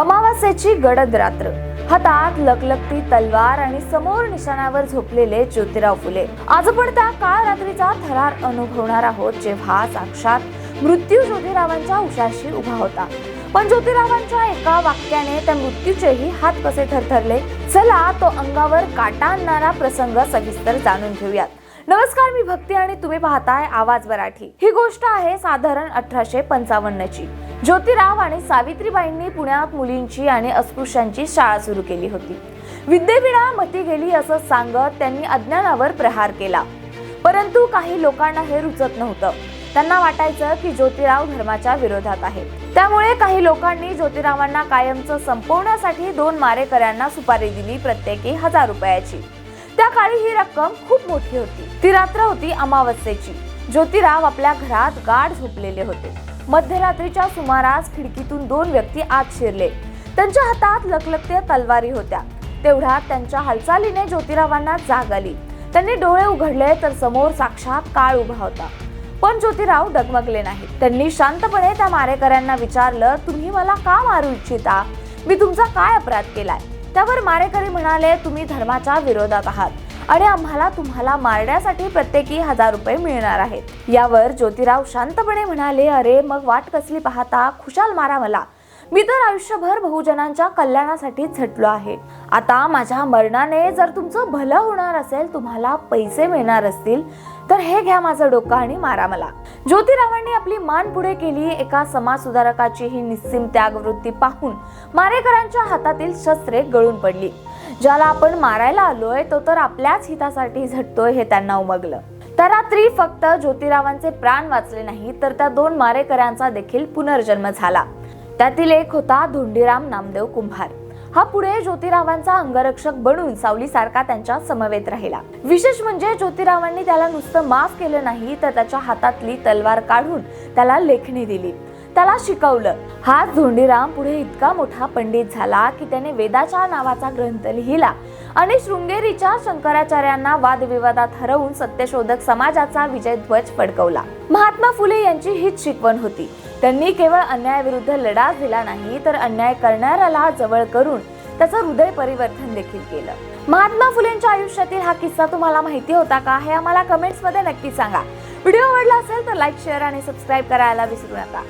अमावास्येची गडद रात्र. हातात लकलकती तलवार आणि समोर निशाणावर झोपलेले ज्योतिराव फुले. आज आपण त्या काळ रात्रीचा थरार अनुभवणार आहोत जेव्हा साक्षात मृत्यू ज्योतिरावांच्या उशाशी उभा होता. पण ज्योतिरावांच्या एका वाक्याने त्या मृत्यूचेही हात कसे थरथरले? चला तो अंगावर काटा आणणारा प्रसंग सविस्तर जाणून घेऊयात. नमस्कार मी भक्ती आणि तुम्ही पाहताय आवाज मराठी. ही गोष्ट आहे साधारण अठराशे पंचावन्नची. ज्योतिराव आणि सावित्रीबाईंनी पुण्यात मुलींची आणि अस्पृश्यांची शाळा सुरू केली होती. विद्येविना मती गेली असं सांगत त्यांनी अज्ञानावर प्रहार केला. परंतु काही लोकांना हे रुचत नव्हतं. त्यांना वाटायचं की ज्योतिराव धर्माच्या विरोधात आहे. त्यामुळे काही लोकांनी ज्योतिरावांना कायमचं संपवण्यासाठी दोन मारेकऱ्यांना सुपारी दिली प्रत्येकी हजार रुपयाची. त्या काळी ही रक्कम खूप मोठी होती. ती रात्र होती अमावस्येची. ज्योतिराव आपल्या घरात गाढ झोपलेले होते. मध्यरात्रीच्या सुमारास खिडकीतून दोन व्यक्ती आत शिरले. त्यांच्या हातात लकलकत्या तलवारी होत्या. तेवढ्यात त्यांच्या हालचालीने ज्योतिरावांना जाग आली. त्यांनी डोळे उघडले तर समोर साक्षात काळ उभा होता. पण ज्योतिराव डगमगले नाहीत. त्यांनी शांतपणे त्या मारेकऱ्यांना विचारलं तुम्ही मला का मारू इच्छिता? मी तुमचा काय अपराध केलाय? त्यावर मारेकरी म्हणाले तुम्ही धर्माच्या विरोधात आहात. आणि आम्हाला तुम्हाला मारण्यासाठी प्रत्येकी हजार रुपये मिळणार आहेत. यावर ज्योतिराव शांतपणे म्हणाले अरे मग वाट कसली पाहता? खुशाल मारा मला. मी तर आयुष्यभर बहुजनांच्या कल्याणासाठी झटलो आहे. आता माझ्या मरणाने जर तुमचं भलं होणार असेल तुम्हाला पैसे मिळणार असतील तर हे घ्या माझं डोकं आणि मारा मला. ज्योतिरावांनी आपली मान पुढे केली एका समाजसुधारकाची ही निस्सीम त्यागवृत्ती पाहून मारेकरांच्या हातातील शस्त्रे गळून पडली. ज्याला आपण मारायला आलोय तो तर आपल्याच हितासाठी झटतोय हे त्यांना उमगलं. त्या रात्री फक्त ज्योतिरावांचे प्राण वाचले नाही तर त्या दोन मारेकऱ्यांचा देखील पुनर्जन्म झाला. त्यातील एक होता धोंडीराम नामदेव कुंभार. हा पुढे ज्योतिरावांचा अंगरक्षक बनून सावलीसारखा त्यांच्या समवेत राहिला. विशेष म्हणजे ज्योतिरावांनी त्याला नुसतं माफ केलं नाही तर त्याच्या हातातली तलवार काढून त्याला लेखणी दिली. त्याला शिकवलं हा धोंडीराम पुढे इतका मोठा पंडित झाला की त्याने वेदाच्या नावाचा ग्रंथ लिहिला. आणि शृंगेरीच्या शंकराचार्यांना वादविवादात हरवून सत्यशोधक समाजाचा विजय ध्वज फडकवला. महात्मा फुले यांची हीच शिकवण होती. त्यांनी केवळ अन्यायाविरुद्ध लढा दिला नाही तर अन्याय करणाऱ्याला जवळ करून त्याचं हृदय परिवर्तन देखील केलं. महात्मा फुलेंच्या आयुष्यातील हा किस्सा तुम्हाला माहिती होता का? हे आम्हाला कमेंट्समध्ये नक्की सांगा. व्हिडिओ आवडला असेल तर लाईक शेअर आणि सबस्क्राईब करायला विसरू नका.